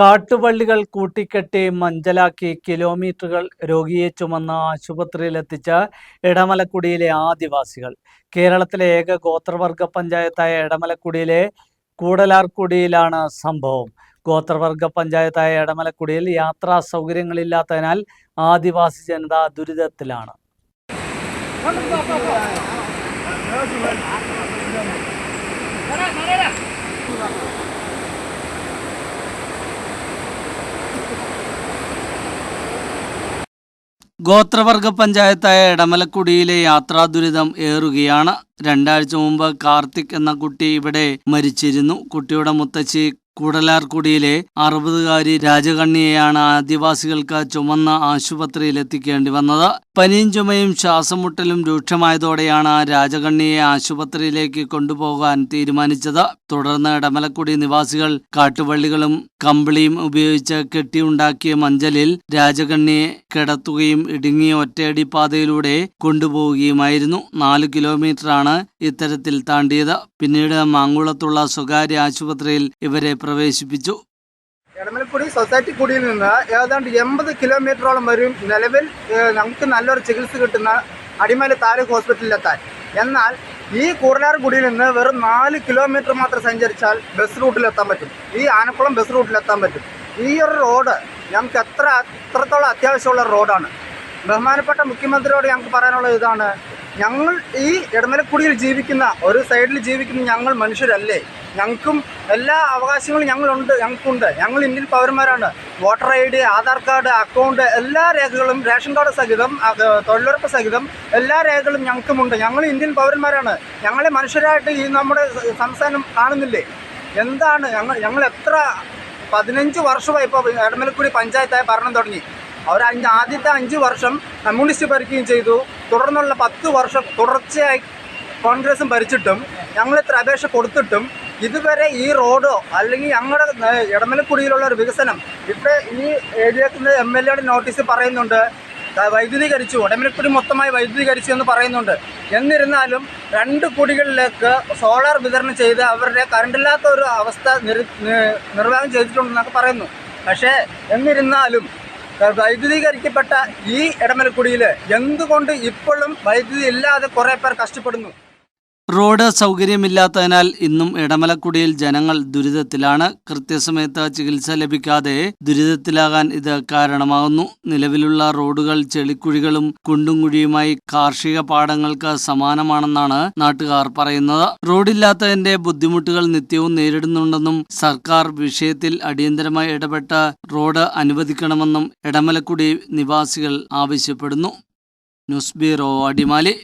കാട്ടുപള്ളികൾ കൂട്ടിക്കെട്ടി മഞ്ചലാക്കി കിലോമീറ്ററുകൾ രോഗിയെ ചുമന്ന ആശുപത്രിയിലെത്തിച്ച ഇടമലക്കുടിയിലെ ആദിവാസികൾ. കേരളത്തിലെ ഏക ഗോത്രവർഗ പഞ്ചായത്തായ ഇടമലക്കുടിയിലെ കൂടലാർക്കുടിയിലാണ് സംഭവം. ഗോത്രവർഗ പഞ്ചായത്തായ ഇടമലക്കുടിയിൽ യാത്രാ സൗകര്യങ്ങളില്ലാത്തതിനാൽ ആദിവാസി ജനത ദുരിതത്തിലാണ്. ഗോത്രവർഗ പഞ്ചായത്തായ ഇടമലക്കുടിയിലെ യാത്രാ ദുരിതം ഏറുകയാണ്. രണ്ടാഴ്ച മുമ്പ് കാർത്തിക് എന്ന കുട്ടി ഇവിടെ മരിച്ചിരുന്നു. കുട്ടിയുടെ മുത്തച്ഛി കൂടലാർകുടിയിലെ അറുപതുകാരി രാജകണ്ണിയെയാണ് ആദിവാസികൾക്ക് ചുമന്ന ആശുപത്രിയിൽ എത്തിക്കേണ്ടി വന്നത്. പനിയും ചുമയും ശ്വാസമുട്ടലും രൂക്ഷമായതോടെയാണ് രാജകണ്ണിയെ ആശുപത്രിയിലേക്ക് കൊണ്ടുപോകാൻ തീരുമാനിച്ചത്. തുടർന്ന് ഇടമലക്കുടി നിവാസികൾ കാട്ടുവള്ളികളും കമ്പിളിയും ഉപയോഗിച്ച് കെട്ടിയുണ്ടാക്കിയ മഞ്ചലിൽ രാജകണ്ണിയെ കിടത്തുകയും ഇടുങ്ങിയ ഒറ്റയടി പാതയിലൂടെ കൊണ്ടുപോവുകയുമായിരുന്നു. നാല് കിലോമീറ്ററാണ് ഇത്തരത്തിൽ താണ്ടിയത്. പിന്നീട് മാങ്കുളത്തുള്ള സ്വകാര്യ ആശുപത്രിയിൽ ഇവരെ പ്രവേശിപ്പിച്ചു. എടമലക്കുടി സൊസൈറ്റി കുടിയിൽ നിന്ന് ഏതാണ്ട് എൺപത് കിലോമീറ്ററോളം വരും നിലവിൽ നമുക്ക് നല്ലൊരു ചികിത്സ കിട്ടുന്ന അടിമല താലൂക്ക് ഹോസ്പിറ്റലിലെത്താൻ. എന്നാൽ ഈ കൂടലാർകുടിയിൽ നിന്ന് വെറും നാല് കിലോമീറ്റർ മാത്രം സഞ്ചരിച്ചാൽ ബസ് റൂട്ടിലെത്താൻ പറ്റും. ഈ ആനക്കുളം ബസ് റൂട്ടിലെത്താൻ പറ്റും. ഈ ഒരു റോഡ് ഞങ്ങൾക്ക് എത്ര എത്രത്തോളം അത്യാവശ്യമുള്ള റോഡാണ്. ബഹുമാനപ്പെട്ട മുഖ്യമന്ത്രിയോട് ഞങ്ങൾക്ക് പറയാനുള്ള ഇതാണ്. ഞങ്ങൾ ഈ ഇടമലക്കുടിയിൽ ജീവിക്കുന്ന ഒരു സൈഡിൽ ജീവിക്കുന്ന ഞങ്ങൾ മനുഷ്യരല്ലേ? ഞങ്ങൾക്കും എല്ലാ അവകാശങ്ങളും ഞങ്ങളുണ്ട് ഞങ്ങൾക്കുണ്ട്. ഞങ്ങൾ Indian പൗരന്മാരാണ്. Voter I D Aadhaar card account എല്ലാ രേഖകളും റേഷൻ കാർഡ് സഹിതം തൊഴിലുറപ്പ് സഹിതം എല്ലാ രേഖകളും ഞങ്ങൾക്കുമുണ്ട്. ഞങ്ങൾ ഇന്ത്യൻ പൗരന്മാരാണ്. ഞങ്ങളെ മനുഷ്യരായിട്ട് ഈ നമ്മുടെ സംസ്ഥാനം കാണുന്നില്ലേ? എന്താണ് ഞങ്ങൾ ഞങ്ങൾ എത്ര പതിനഞ്ച് വർഷമായി ഇപ്പോൾ എടമലക്കുടി പഞ്ചായത്തായി ഭരണം തുടങ്ങി. അവർ അതിന്റെ ആദ്യത്തെ അഞ്ച് വർഷം കമ്മ്യൂണിസ്റ്റ് ഭരിക്കുകയും ചെയ്തു. തുടർന്നുള്ള പത്ത് വർഷം തുടർച്ചയായി കോൺഗ്രസും ഭരിച്ചിട്ടും ഞങ്ങൾ ഇത്ര അപേക്ഷ കൊടുത്തിട്ടും ഇതുവരെ ഈ റോഡോ അല്ലെങ്കിൽ ഞങ്ങളുടെ ഇടമലക്കുടിയിലുള്ള ഒരു വികസനം ഇവിടെ ഈ ഏരിയത്തിൽ എം എൽ എയുടെ നോട്ടീസ് പറയുന്നുണ്ട്. വൈദ്യുതീകരിച്ചു. ഇടമലക്കുടി മൊത്തമായി വൈദ്യുതീകരിച്ചു എന്ന് പറയുന്നുണ്ട്. എന്നിരുന്നാലും രണ്ട് കുടികളിലേക്ക് സോളാർ വിതരണം ചെയ്ത് അവരുടെ കറണ്ടില്ലാത്ത ഒരു അവസ്ഥ നിർ നി- നിർവാഹം ചെയ്തിട്ടുണ്ടെന്നൊക്കെ പറയുന്നു. പക്ഷേ എന്നിരുന്നാലും വൈദ്യുതീകരിക്കപ്പെട്ട ഈ ഇടമലക്കുടിയിൽ എന്തുകൊണ്ട് ഇപ്പോഴും വൈദ്യുതി ഇല്ലാതെ കുറേ പേർ കഷ്ടപ്പെടുന്നു? റോഡ് സൗകര്യമില്ലാത്തതിനാൽ ഇന്നും ഇടമലക്കുടിയിൽ ജനങ്ങൾ ദുരിതത്തിലാണ്. കൃത്യസമയത്ത് ചികിത്സ ലഭിക്കാതെ ദുരിതത്തിലാകാൻ ഇത് കാരണമാകുന്നു. നിലവിലുള്ള റോഡുകൾ ചെളിക്കുഴികളും കുണ്ടും കുഴിയുമായി കാർഷിക പാടങ്ങൾക്ക് സമാനമാണെന്നാണ് നാട്ടുകാർ പറയുന്നത്. റോഡില്ലാത്തതിന്റെ ബുദ്ധിമുട്ടുകൾ നിത്യവും നേരിടുന്നുണ്ടെന്നും സർക്കാർ വിഷയത്തിൽ അടിയന്തരമായി ഇടപെട്ട് റോഡ് അനുവദിക്കണമെന്നും ഇടമലക്കുടി നിവാസികൾ ആവശ്യപ്പെടുന്നു. News bureau Adimali.